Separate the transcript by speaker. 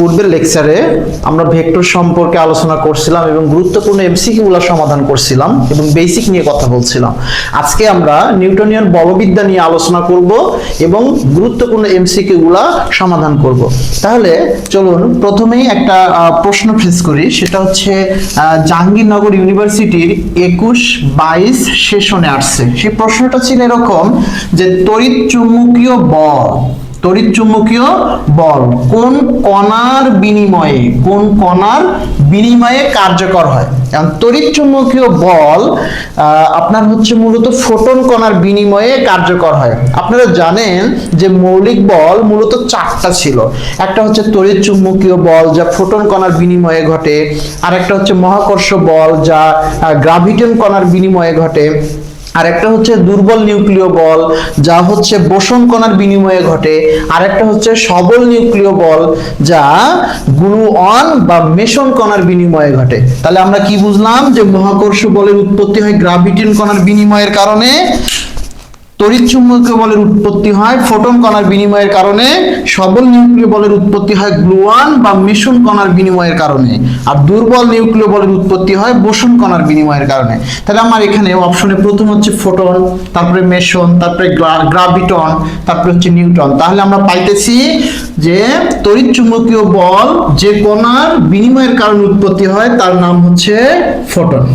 Speaker 1: পূর্বের লেকচারে আমরা ভেক্টর সম্পর্কে আলোচনা করছিলাম এবং গুরুত্বপূর্ণ এমসিকিউ গুলো সমাধান করছিলাম এবং বেসিক নিয়ে কথা বলছিলাম। আজকে আমরা নিউটনিয়ান বলবিদ্যা নিয়ে আলোচনা করব এবং গুরুত্বপূর্ণ এমসিকিউ গুলা সমাধান করব। তাহলে চলুন প্রথমেই একটা প্রশ্ন ফেস করি। সেটা হচ্ছে জাহাঙ্গীরনগর ইউনিভার্সিটির একুশ বাইশ সেশনে আসছে। সেই প্রশ্নটা ছিল এরকম যে তড়িৎ চুম্বকীয় বল তড়িৎ চুম্বকীয় বল। কোন কণার বিনিময়ে, কোন কণার বিনিময়ে কার্যকর হয়? এখন তড়িৎ চুম্বকীয় বল আপনার হচ্ছে মূলত ফোটন কণার বিনিময়ে কার্যকর হয়। আপনারা জানেন যে মৌলিক বল মূলত চারটা ছিল। একটা হচ্ছে তড়িৎ চুম্বকীয় বল, যা ফোটন কণার বিনিময়ে ঘটে। আর একটা হচ্ছে মহাকর্ষ বল, যা গ্রাভিটন কণার বিনিময়ে ঘটে। আর একটা হচ্ছে দুর্বল নিউক্লিয় বল, যা হচ্ছে বোসন কণার বিনিময়ে ঘটে। আর একটা হচ্ছে সবল নিউক্লিয় বল, যা গ্লুঅন বা মেশন কণার বিনিময়ে ঘটে। তাহলে আমরা কি বুঝলাম যে মহাকর্ষ বলের উৎপত্তি হয় গ্রাভিটিন কণার বিনিময়ের কারণে? তড়িৎ চুম্বকীয় বলের উৎপত্তি হয় ফোটন কণার বিনিময়ের কারণে, সবল নিউক্লিয় বলের উৎপত্তি হয় গ্লুয়ান বা মেশন কণার বিনিময়ের কারণে। আর দুর্বল নিউক্লিয় বলের উৎপত্তি হয় বোসন কণার বিনিময়ের কারণে। তাহলে আমার এখানে অপশনে প্রথম হচ্ছে ফোটন, তারপরে মেশন, তারপরে গ্রা- গ্রাভিটন, তারপরে হচ্ছে নিউটন তাহলে আমরা পাইতেছি যে তড়িৎ চুম্বকীয় বল যে কণার বিনিময়ের কারণে উৎপত্তি হয়, তার নাম হচ্ছে ফোটন।